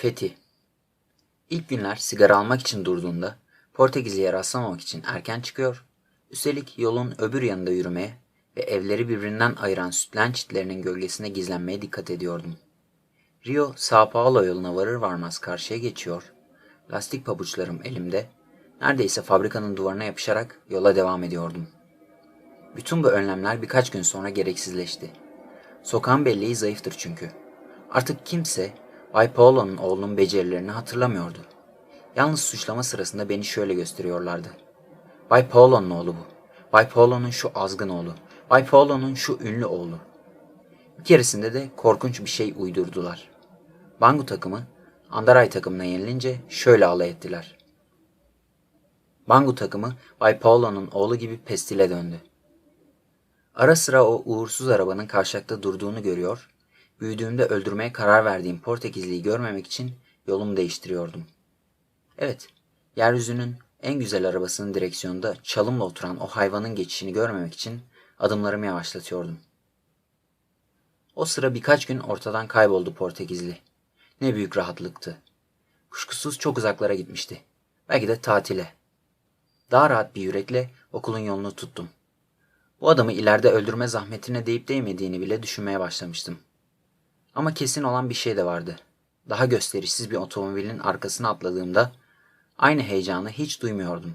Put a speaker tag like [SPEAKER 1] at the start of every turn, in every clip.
[SPEAKER 1] Fethi İlk günler sigara almak için durduğunda Portekizli'ye rastlamamak için erken çıkıyor, üstelik yolun öbür yanında yürümeye ve evleri birbirinden ayıran sütlen çitlerinin gölgesine gizlenmeye dikkat ediyordum. Rio, Sao Paulo yoluna varır varmaz karşıya geçiyor, lastik pabuçlarım elimde, neredeyse fabrikanın duvarına yapışarak yola devam ediyordum. Bütün bu önlemler birkaç gün sonra gereksizleşti. Sokağın belleği zayıftır çünkü. Artık kimse Bay Paolo'nun oğlunun becerilerini hatırlamıyordu. Yalnız suçlama sırasında beni şöyle gösteriyorlardı. Bay Paolo'nun oğlu bu. Bay Paolo'nun şu azgın oğlu. Bay Paolo'nun şu ünlü oğlu. Bir keresinde de korkunç bir şey uydurdular. Bangu takımı Andaray takımına yenilince şöyle alay ettiler. Bangu takımı Bay Paolo'nun oğlu gibi pestile döndü. Ara sıra o uğursuz arabanın karşılıkta durduğunu görüyor, büyüdüğümde öldürmeye karar verdiğim Portekizli'yi görmemek için yolumu değiştiriyordum. Evet, yeryüzünün en güzel arabasının direksiyonunda çalımla oturan o hayvanın geçişini görmemek için adımlarımı yavaşlatıyordum. O sıra birkaç gün ortadan kayboldu Portekizli. Ne büyük rahatlıktı. Kuşkusuz çok uzaklara gitmişti. Belki de tatile. Daha rahat bir yürekle okulun yolunu tuttum. Bu adamı ileride öldürme zahmetine deyip değmediğini bile düşünmeye başlamıştım. Ama kesin olan bir şey de vardı. Daha gösterişsiz bir otomobilin arkasına atladığımda aynı heyecanı hiç duymuyordum.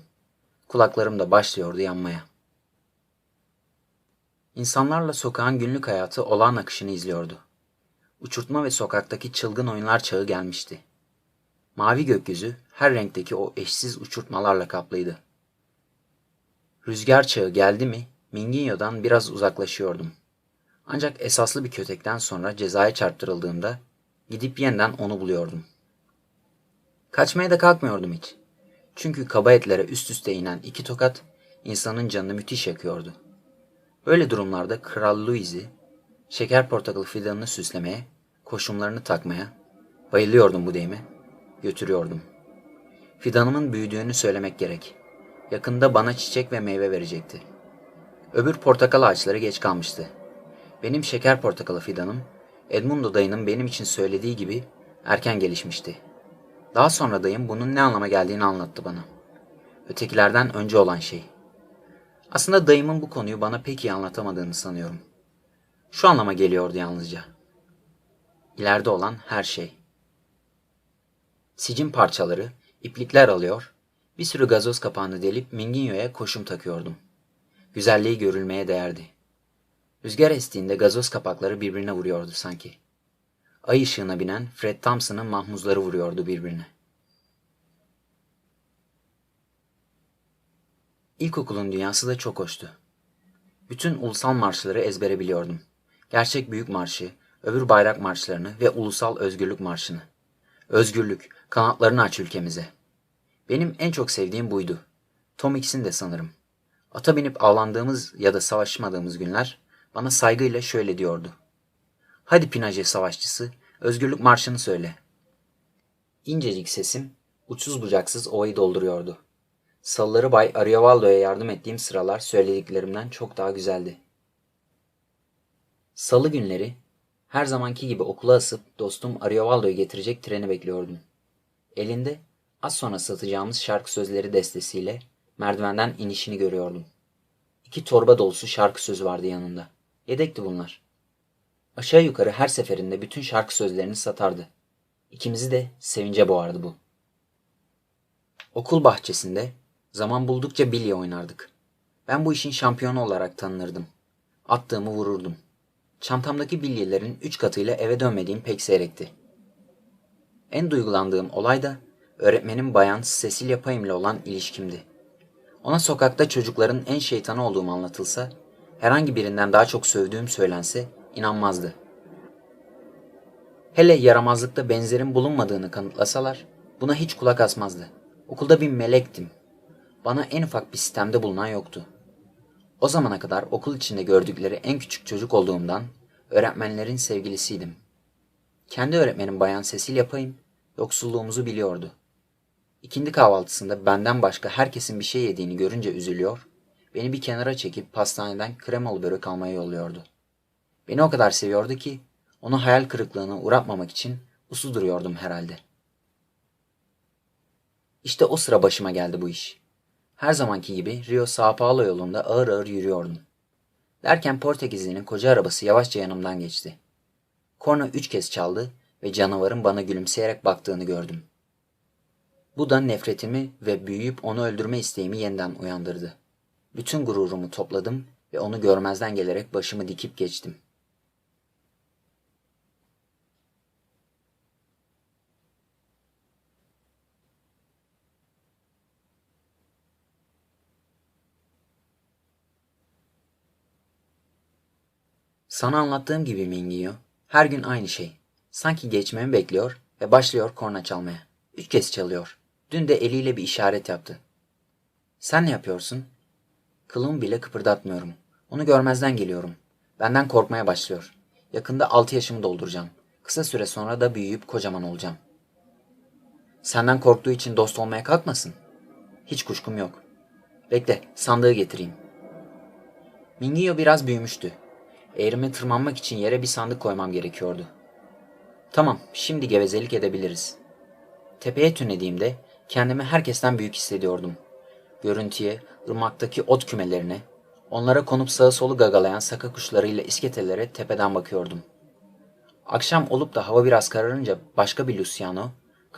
[SPEAKER 1] Kulaklarım da başlıyordu yanmaya. İnsanlarla sokağın günlük hayatı olağan akışını izliyordu. Uçurtma ve sokaktaki çılgın oyunlar çağı gelmişti. Mavi gökyüzü her renkteki o eşsiz uçurtmalarla kaplıydı. Rüzgar çağı geldi mi Minginyo'dan biraz uzaklaşıyordum. Ancak esaslı bir kötekten sonra cezaya çarptırıldığımda gidip yeniden onu buluyordum. Kaçmaya da kalkmıyordum hiç. Çünkü kaba etlere üst üste inen iki tokat insanın canını müthiş yakıyordu. Böyle durumlarda Kral Louis'i şeker portakalı fidanını süslemeye, koşumlarını takmaya, bayılıyordum bu deyime, götürüyordum. Fidanımın büyüdüğünü söylemek gerek. Yakında bana çiçek ve meyve verecekti. Öbür portakal ağaçları geç kalmıştı. Benim şeker portakalı fidanım, Edmundo dayının benim için söylediği gibi erken gelişmişti. Daha sonra dayım bunun ne anlama geldiğini anlattı bana. Ötekilerden önce olan şey. Aslında dayımın bu konuyu bana pek iyi anlatamadığını sanıyorum. Şu anlama geliyordu yalnızca. İleride olan her şey. Sicim parçaları, iplikler alıyor, bir sürü gazoz kapağını delip Minginyo'ya koşum takıyordum. Güzelliği görülmeye değerdi. Rüzgar estiğinde gazoz kapakları birbirine vuruyordu sanki. Ay ışığına binen Fred Thompson'ın mahmuzları vuruyordu birbirine. İlkokulun dünyası da çok hoştu. Bütün ulusal marşları ezbere biliyordum. Gerçek büyük marşı, öbür bayrak marşlarını ve ulusal özgürlük marşını. Özgürlük, kanatlarını aç ülkemize. Benim en çok sevdiğim buydu. Tom Hicks'in de sanırım. Ata binip avlandığımız ya da savaşmadığımız günler bana saygıyla şöyle diyordu. Hadi Pinaje savaşçısı, özgürlük marşını söyle. İncecik sesim, uçsuz bucaksız ovayı dolduruyordu. Salıları Bay Ariovaldo'ya yardım ettiğim sıralar söylediklerimden çok daha güzeldi. Salı günleri her zamanki gibi okula asıp dostum Ariovaldo'yu getirecek treni bekliyordum. Elinde az sonra satacağımız şarkı sözleri destesiyle merdivenden inişini görüyordum. İki torba dolusu şarkı sözü vardı yanında. Yedekti bunlar. Aşağı yukarı her seferinde bütün şarkı sözlerini satardı. İkimizi de sevince boğardı bu. Okul bahçesinde zaman buldukça bilye oynardık. Ben bu işin şampiyonu olarak tanınırdım. Attığımı vururdum. Çantamdaki bilyelerin üç katıyla eve dönmediğim pek seyrekti. En duygulandığım olay da öğretmenim bayan Cecilia Payne ile olan ilişkimdi. Ona sokakta çocukların en şeytanı olduğum anlatılsa, herhangi birinden daha çok sövdüğüm söylense inanmazdı. Hele yaramazlıkta benzerin bulunmadığını kanıtlasalar buna hiç kulak asmazdı. Okulda bir melektim. Bana en ufak bir sistemde bulunan yoktu. O zamana kadar okul içinde gördükleri en küçük çocuk olduğumdan öğretmenlerin sevgilisiydim. Kendi öğretmenim Bayan Sesil yapayım, yoksulluğumuzu biliyordu. İkindi kahvaltısında benden başka herkesin bir şey yediğini görünce üzülüyor, beni bir kenara çekip pastaneden kremalı börek almaya yolluyordu. Beni o kadar seviyordu ki onu hayal kırıklığına uğratmamak için uslu duruyordum herhalde. İşte o sıra başıma geldi bu iş. Her zamanki gibi Rio Sao Paulo yolunda ağır ağır yürüyordum. Derken Portekizli'nin koca arabası yavaşça yanımdan geçti. Korna üç kez çaldı ve canavarın bana gülümseyerek baktığını gördüm. Bu da nefretimi ve büyüyüp onu öldürme isteğimi yeniden uyandırdı. Bütün gururumu topladım ve onu görmezden gelerek başımı dikip geçtim. Sana anlattığım gibi Mingiyo, her gün aynı şey. Sanki geçmemi bekliyor ve başlıyor korna çalmaya. Üç kez çalıyor. Dün de eliyle bir işaret yaptı. Sen ne yapıyorsun? Kılımı bile kıpırdatmıyorum. Onu görmezden geliyorum. Benden korkmaya başlıyor. Yakında altı yaşımı dolduracağım. Kısa süre sonra da büyüyüp kocaman olacağım. Senden korktuğu için dost olmaya kalkmasın. Hiç kuşkum yok. Bekle, sandığı getireyim. Mingiyo biraz büyümüştü. Eğrime tırmanmak için yere bir sandık koymam gerekiyordu. Tamam, şimdi gevezelik edebiliriz. Tepeye tünediğimde kendimi herkesten büyük hissediyordum. Görüntüye, ırmaktaki ot kümelerine, onlara konup sağı solu gagalayan saka kuşlarıyla isketelere tepeden bakıyordum. Akşam olup da hava biraz kararınca başka bir Luciano,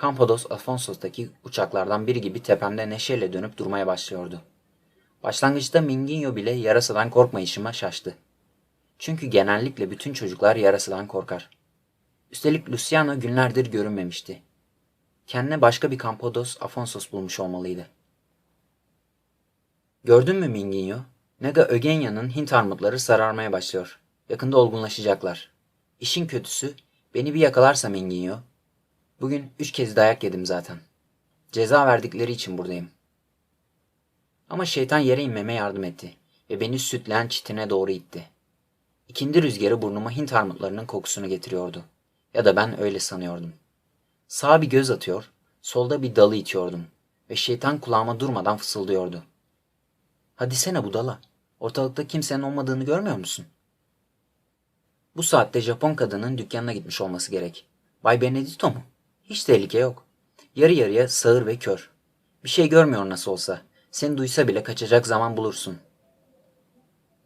[SPEAKER 1] Campodos Afonsos'taki uçaklardan biri gibi tepemde neşeyle dönüp durmaya başlıyordu. Başlangıçta Minginho bile yarasadan korkmayışıma şaştı. Çünkü genellikle bütün çocuklar yarasıdan korkar. Üstelik Luciano günlerdir görünmemişti. Kendine başka bir Campodos Afonsos bulmuş olmalıydı. Gördün mü Minginho? Nega Ögenya'nın Hint armutları sararmaya başlıyor. Yakında olgunlaşacaklar. İşin kötüsü beni bir yakalarsa Minginho. Bugün üç kez dayak yedim zaten. Ceza verdikleri için buradayım. Ama şeytan yere inmeme yardım etti ve beni sütleyen çitine doğru itti. İkindi rüzgarı burnuma Hint armutlarının kokusunu getiriyordu. Ya da ben öyle sanıyordum. Sağa bir göz atıyor, solda bir dalı itiyordum ve şeytan kulağıma durmadan fısıldıyordu. Hadi sene budala. Ortalıkta kimsenin olmadığını görmüyor musun? Bu saatte Japon kadının dükkanına gitmiş olması gerek. Bay Benedito mu? Hiç tehlike yok. Yarı yarıya sağır ve kör. Bir şey görmüyor nasıl olsa. Seni duysa bile kaçacak zaman bulursun.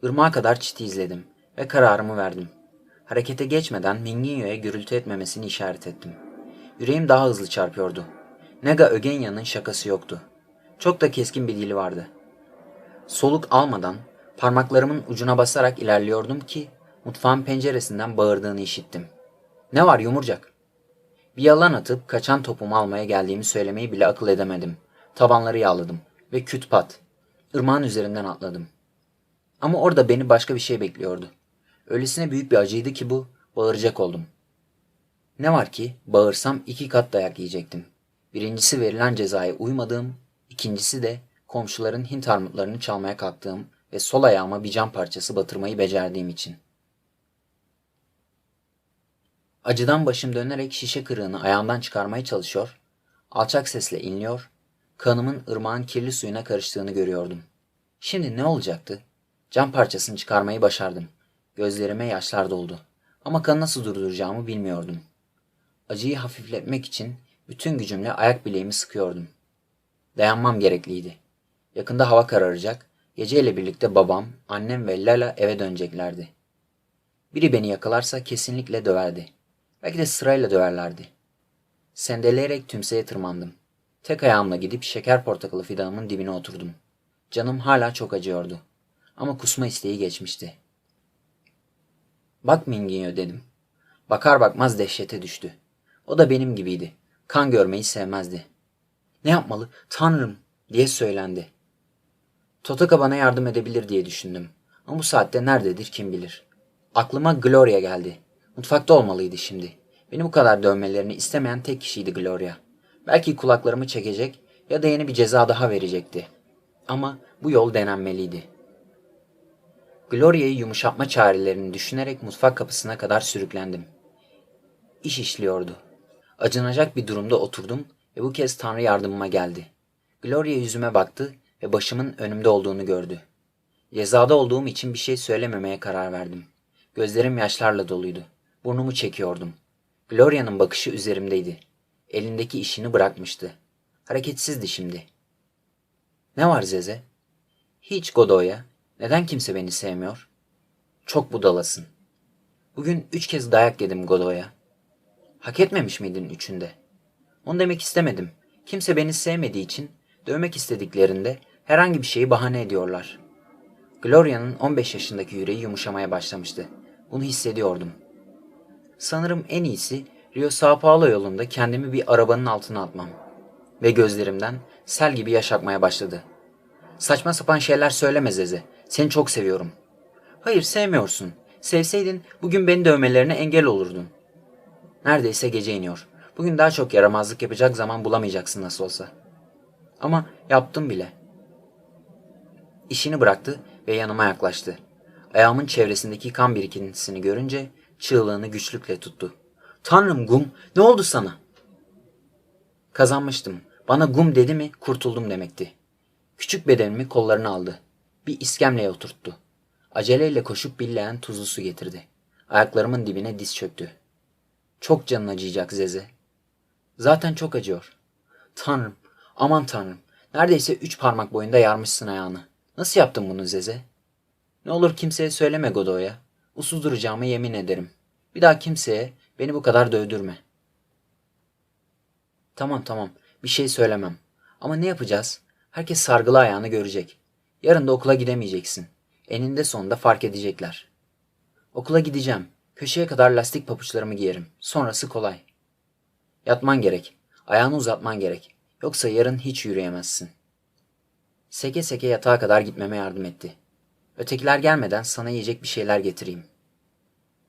[SPEAKER 1] Irmağa kadar çiti izledim ve kararımı verdim. Harekete geçmeden Minginyo'ya gürültü etmemesini işaret ettim. Yüreğim daha hızlı çarpıyordu. Nega Ögenya'nın şakası yoktu. Çok da keskin bir dili vardı. Soluk almadan parmaklarımın ucuna basarak ilerliyordum ki mutfağın penceresinden bağırdığını işittim. Ne var yumurcak? Bir yalan atıp kaçan topumu almaya geldiğimi söylemeyi bile akıl edemedim. Tavanları yağladım ve küt pat. Irmağın üzerinden atladım. Ama orada beni başka bir şey bekliyordu. Öylesine büyük bir acıydı ki bu, bağıracak oldum. Ne var ki bağırsam iki kat dayak yiyecektim. Birincisi verilen cezaya uymadığım, ikincisi de komşuların Hint armutlarını çalmaya kalktığım ve sol ayağıma bir cam parçası batırmayı becerdiğim için. Acıdan başım dönerek şişe kırığını ayağımdan çıkarmaya çalışıyor, alçak sesle inliyor, kanımın ırmağın kirli suyuna karıştığını görüyordum. Şimdi ne olacaktı? Cam parçasını çıkarmayı başardım. Gözlerime yaşlar doldu. Ama kanı nasıl durduracağımı bilmiyordum. Acıyı hafifletmek için bütün gücümle ayak bileğimi sıkıyordum. Dayanmam gerekliydi. Yakında hava kararacak, geceyle birlikte babam, annem ve Lala eve döneceklerdi. Biri beni yakalarsa kesinlikle döverdi. Belki de sırayla döverlerdi. Sendeleyerek tümseye tırmandım. Tek ayağımla gidip şeker portakalı fidanımın dibine oturdum. Canım hala çok acıyordu. Ama kusma isteği geçmişti. Bak Minginyo dedim. Bakar bakmaz dehşete düştü. O da benim gibiydi. Kan görmeyi sevmezdi. Ne yapmalı? Tanrım diye söylendi. Totaka bana yardım edebilir diye düşündüm. Ama bu saatte nerededir kim bilir. Aklıma Gloria geldi. Mutfakta olmalıydı şimdi. Beni bu kadar dövmelerini istemeyen tek kişiydi Gloria. Belki kulaklarımı çekecek ya da yeni bir ceza daha verecekti. Ama bu yol denenmeliydi. Gloria'yı yumuşatma çarelerini düşünerek mutfak kapısına kadar sürüklendim. İş işliyordu. Acınacak bir durumda oturdum ve bu kez Tanrı yardımıma geldi. Gloria yüzüme baktı ve başımın önümde olduğunu gördü. Cezada olduğum için bir şey söylememeye karar verdim. Gözlerim yaşlarla doluydu. Burnumu çekiyordum. Gloria'nın bakışı üzerimdeydi. Elindeki işini bırakmıştı. Hareketsizdi şimdi. Ne var Zeze? Hiç Godoy'a. Neden kimse beni sevmiyor? Çok budalasın. Bugün üç kez dayak yedim Godoy'a. Hak etmemiş miydin üçünde? Onu demek istemedim. Kimse beni sevmediği için dövmek istediklerinde herhangi bir şeyi bahane ediyorlar. Gloria'nın 15 yaşındaki yüreği yumuşamaya başlamıştı. Bunu hissediyordum. Sanırım en iyisi Rio Sao Paulo yolunda kendimi bir arabanın altına atmam. Ve gözlerimden sel gibi yaş akmaya başladı. Saçma sapan şeyler söyleme Zeze. Seni çok seviyorum. Hayır sevmiyorsun. Sevseydin bugün beni dövmelerine engel olurdun. Neredeyse gece iniyor. Bugün daha çok yaramazlık yapacak zaman bulamayacaksın nasıl olsa. Ama yaptım bile. İşini bıraktı ve yanıma yaklaştı. Ayağımın çevresindeki kan birikintisini görünce çığlığını güçlükle tuttu. Tanrım Gum, ne oldu sana? Kazanmıştım. Bana Gum dedi mi kurtuldum demekti. Küçük bedenimi kollarına aldı. Bir iskemleye oturttu. Aceleyle koşup billeyen tuzlu su getirdi. Ayaklarımın dibine diz çöktü. Çok canın acıyacak Zeze. Zaten çok acıyor. Tanrım, aman tanrım. Neredeyse üç parmak boyunda yarmışsın ayağını. Nasıl yaptın bunu Zeze? Ne olur kimseye söyleme Godoy'a. Usuz duracağıma yemin ederim. Bir daha kimseye beni bu kadar dövdürme. Tamam tamam bir şey söylemem. Ama ne yapacağız? Herkes sargılı ayağını görecek. Yarın da okula gidemeyeceksin. Eninde sonunda fark edecekler. Okula gideceğim. Köşeye kadar lastik papuçlarımı giyerim. Sonrası kolay. Yatman gerek. Ayağını uzatman gerek. Yoksa yarın hiç yürüyemezsin. Seke seke yatağa kadar gitmeme yardım etti. Ötekiler gelmeden sana yiyecek bir şeyler getireyim.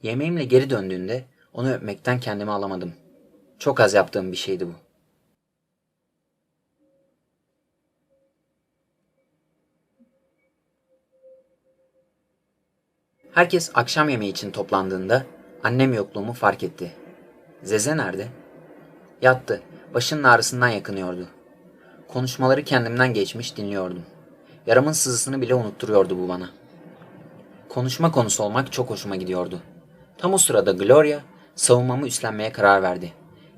[SPEAKER 1] Yemeğimle geri döndüğünde onu öpmekten kendimi alamadım. Çok az yaptığım bir şeydi bu. Herkes akşam yemeği için toplandığında annem yokluğumu fark etti. Zeze nerede? Yattı. Başının ağrısından yakınıyordu. Konuşmaları kendimden geçmiş dinliyordum. Yaramın sızısını bile unutturuyordu bu bana. Konuşma konusu olmak çok hoşuma gidiyordu. Tam o sırada Gloria savunmamı üstlenmeye karar verdi.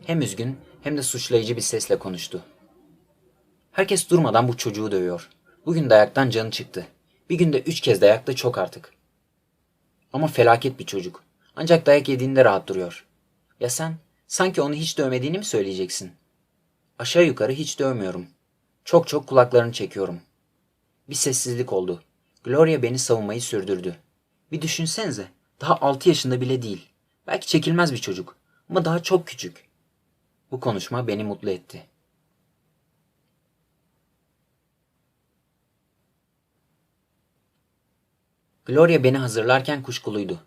[SPEAKER 1] Hem üzgün hem de suçlayıcı bir sesle konuştu. Herkes durmadan bu çocuğu dövüyor. Bugün dayaktan canı çıktı. Bir günde üç kez dayak da çok artık. Ama felaket bir çocuk. Ancak dayak yediğinde rahat duruyor. Ya sen? Sanki onu hiç dövmediğini mi söyleyeceksin? Aşağı yukarı hiç dövmüyorum. Çok çok kulaklarını çekiyorum. Bir sessizlik oldu. Gloria beni savunmayı sürdürdü. Bir düşünsenize. Daha 6 yaşında bile değil. Belki çekilmez bir çocuk. Ama daha çok küçük. Bu konuşma beni mutlu etti. Gloria beni hazırlarken kuşkuluydu.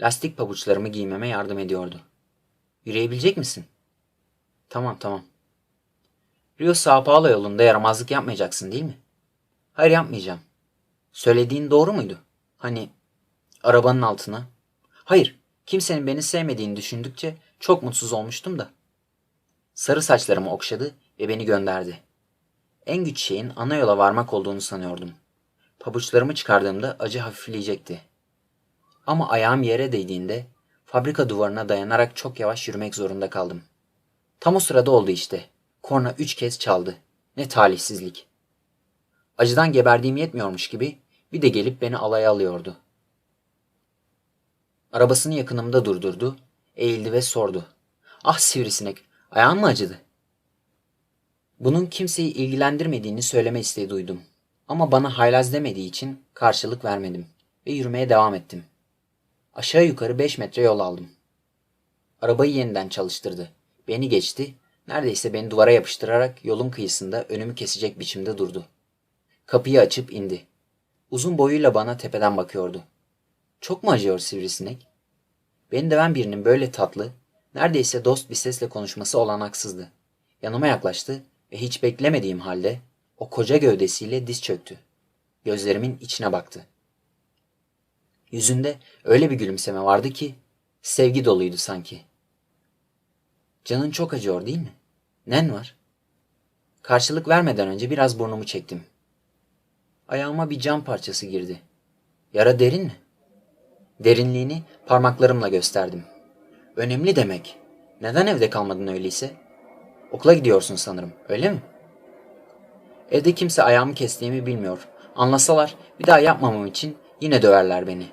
[SPEAKER 1] Lastik pabuçlarımı giymeme yardım ediyordu. Yürüyebilecek misin? Tamam tamam. Rio Sao Paulo yolunda yaramazlık yapmayacaksın değil mi? Hayır yapmayacağım. Söylediğin doğru muydu? Hani arabanın altına. Hayır, kimsenin beni sevmediğini düşündükçe çok mutsuz olmuştum da. Sarı saçlarımı okşadı ve beni gönderdi. En güç şeyin ana yola varmak olduğunu sanıyordum. Pabuçlarımı çıkardığımda acı hafifleyecekti. Ama ayağım yere değdiğinde fabrika duvarına dayanarak çok yavaş yürümek zorunda kaldım. Tam o sırada oldu işte. Korna üç kez çaldı. Ne talihsizlik. Acıdan geberdiğim yetmiyormuş gibi bir de gelip beni alaya alıyordu. Arabasını yakınımda durdurdu, eğildi ve sordu. Ah sivrisinek, ayağın mı acıdı? Bunun kimseyi ilgilendirmediğini söyleme isteği duydum. Ama bana haylaz demediği için karşılık vermedim ve yürümeye devam ettim. Aşağı yukarı beş metre yol aldım. Arabayı yeniden çalıştırdı. Beni geçti, neredeyse beni duvara yapıştırarak yolun kıyısında önümü kesecek biçimde durdu. Kapıyı açıp indi. Uzun boyuyla bana tepeden bakıyordu. Çok mu acıyor sivrisinek? Beni döven birinin böyle tatlı, neredeyse dost bir sesle konuşması olanaksızdı. Yanıma yaklaştı ve hiç beklemediğim halde o koca gövdesiyle diz çöktü. Gözlerimin içine baktı. Yüzünde öyle bir gülümseme vardı ki sevgi doluydu sanki. Canın çok acıyor değil mi? Nen var? Karşılık vermeden önce biraz burnumu çektim. Ayağıma bir cam parçası girdi. Yara derin mi? Derinliğini parmaklarımla gösterdim. Önemli demek. Neden evde kalmadın öyleyse? Okula gidiyorsun sanırım, öyle mi? Evde kimse ayağımı kestiğimi bilmiyor. Anlasalar bir daha yapmamam için yine döverler beni.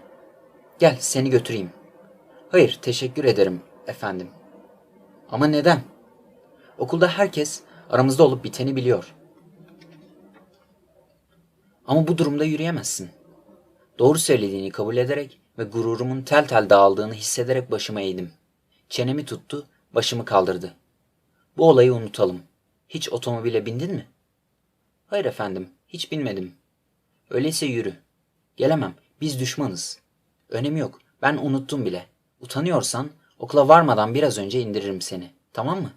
[SPEAKER 1] Gel seni götüreyim. Hayır teşekkür ederim efendim. Ama neden? Okulda herkes aramızda olup biteni biliyor. Ama bu durumda yürüyemezsin. Doğru söylediğini kabul ederek ve gururumun tel tel dağıldığını hissederek başımı eğdim. Çenemi tuttu, başımı kaldırdı. Bu olayı unutalım. Hiç otomobile bindin mi? Hayır efendim, hiç binmedim. Öyleyse yürü. Gelemem, biz düşmanız. Önemi yok, ben unuttum bile. Utanıyorsan okula varmadan biraz önce indiririm seni. Tamam mı?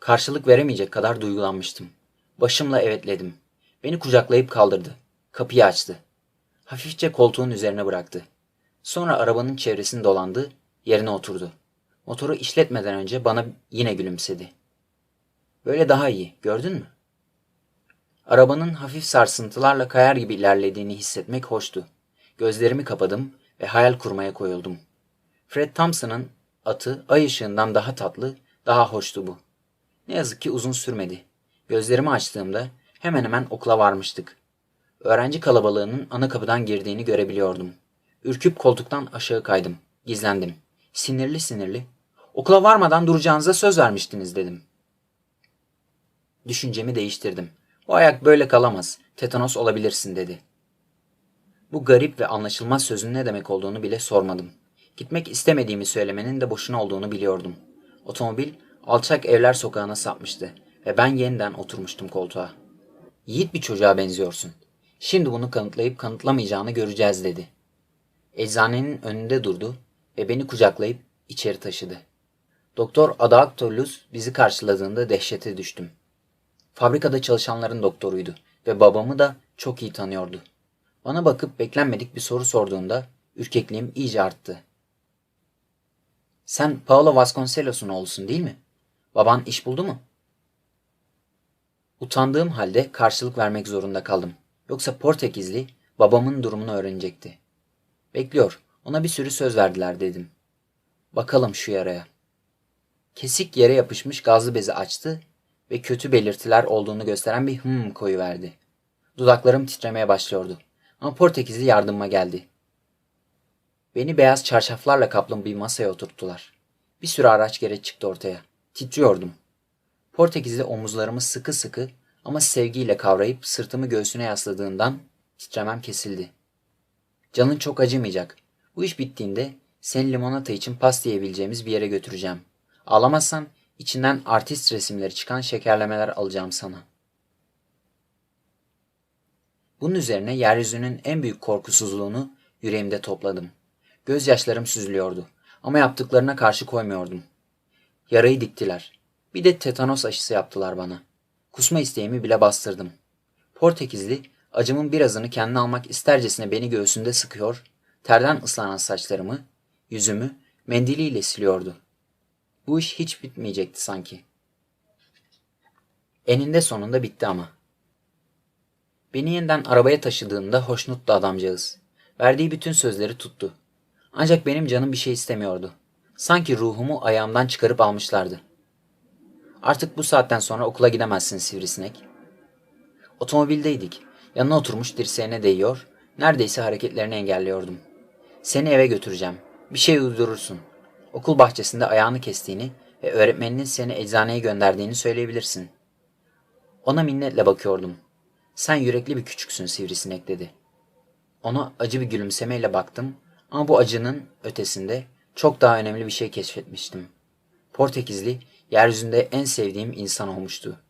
[SPEAKER 1] Karşılık veremeyecek kadar duygulanmıştım. Başımla evetledim. Beni kucaklayıp kaldırdı. Kapıyı açtı. Hafifçe koltuğun üzerine bıraktı. Sonra arabanın çevresini dolandı, yerine oturdu. Motoru işletmeden önce bana yine gülümsedi. Böyle daha iyi, gördün mü? Arabanın hafif sarsıntılarla kayar gibi ilerlediğini hissetmek hoştu. Gözlerimi kapadım ve hayal kurmaya koyuldum. Fred Thompson'ın atı ay ışığından daha tatlı, daha hoştu bu. Ne yazık ki uzun sürmedi. Gözlerimi açtığımda hemen hemen okula varmıştık. Öğrenci kalabalığının ana kapıdan girdiğini görebiliyordum. Ürküp koltuktan aşağı kaydım. Gizlendim. Sinirli sinirli. Okula varmadan duracağınıza söz vermiştiniz dedim. Düşüncemi değiştirdim. Bu ayak böyle kalamaz. Tetanos olabilirsin dedi. Bu garip ve anlaşılmaz sözün ne demek olduğunu bile sormadım. Gitmek istemediğimi söylemenin de boşuna olduğunu biliyordum. Otomobil alçak evler sokağına sapmıştı ve ben yeniden oturmuştum koltuğa. Yiğit bir çocuğa benziyorsun. Şimdi bunu kanıtlayıp kanıtlamayacağını göreceğiz dedi. Eczanenin önünde durdu ve beni kucaklayıp içeri taşıdı. Doktor Adaktolus bizi karşıladığında dehşete düştüm. Fabrikada çalışanların doktoruydu ve babamı da çok iyi tanıyordu. Bana bakıp beklenmedik bir soru sorduğunda ürkekliğim iyice arttı. Sen Paolo Vasconcelos'un oğlusun değil mi? Baban iş buldu mu? Utandığım halde karşılık vermek zorunda kaldım. Yoksa Portekizli babamın durumunu öğrenecekti. Bekliyor. Ona bir sürü söz verdiler dedim. Bakalım şu yaraya. Kesik yere yapışmış gazlı bezi açtı ve kötü belirtiler olduğunu gösteren bir hım koyu verdi. Dudaklarım titremeye başlıyordu. Ama Portekizli yardımıma geldi. Beni beyaz çarşaflarla kaplı bir masaya oturttular. Bir sürü araç gereç çıktı ortaya. Titriyordum. Portekizli omuzlarımı sıkı sıkı ama sevgiyle kavrayıp sırtımı göğsüne yasladığından titremem kesildi. Canın çok acımayacak. Bu iş bittiğinde seni limonata için pasta yiyebileceğimiz bir yere götüreceğim. Ağlamazsan içinden artist resimleri çıkan şekerlemeler alacağım sana. Bunun üzerine yeryüzünün en büyük korkusuzluğunu yüreğimde topladım. Gözyaşlarım süzülüyordu ama yaptıklarına karşı koymuyordum. Yarayı diktiler. Bir de tetanos aşısı yaptılar bana. Kusma isteğimi bile bastırdım. Portekizli acımın birazını kendine almak istercesine beni göğsünde sıkıyor, terden ıslanan saçlarımı, yüzümü mendiliyle siliyordu. Bu iş hiç bitmeyecekti sanki. Eninde sonunda bitti ama. Beni yeniden arabaya taşıdığında hoşnuttu adamcağız. Verdiği bütün sözleri tuttu. Ancak benim canım bir şey istemiyordu. Sanki ruhumu ayağımdan çıkarıp almışlardı. Artık bu saatten sonra okula gidemezsin sivrisinek. Otomobildeydik. Yanına oturmuş dirseğine değiyor, neredeyse hareketlerini engelliyordum. Seni eve götüreceğim. Bir şey uydurursun. Okul bahçesinde ayağını kestiğini ve öğretmeninin seni eczaneye gönderdiğini söyleyebilirsin. Ona minnetle bakıyordum. Sen yürekli bir küçüksün sivrisinek dedi. Ona acı bir gülümsemeyle baktım ama bu acının ötesinde çok daha önemli bir şey keşfetmiştim. Portekizli yeryüzünde en sevdiğim insan olmuştu.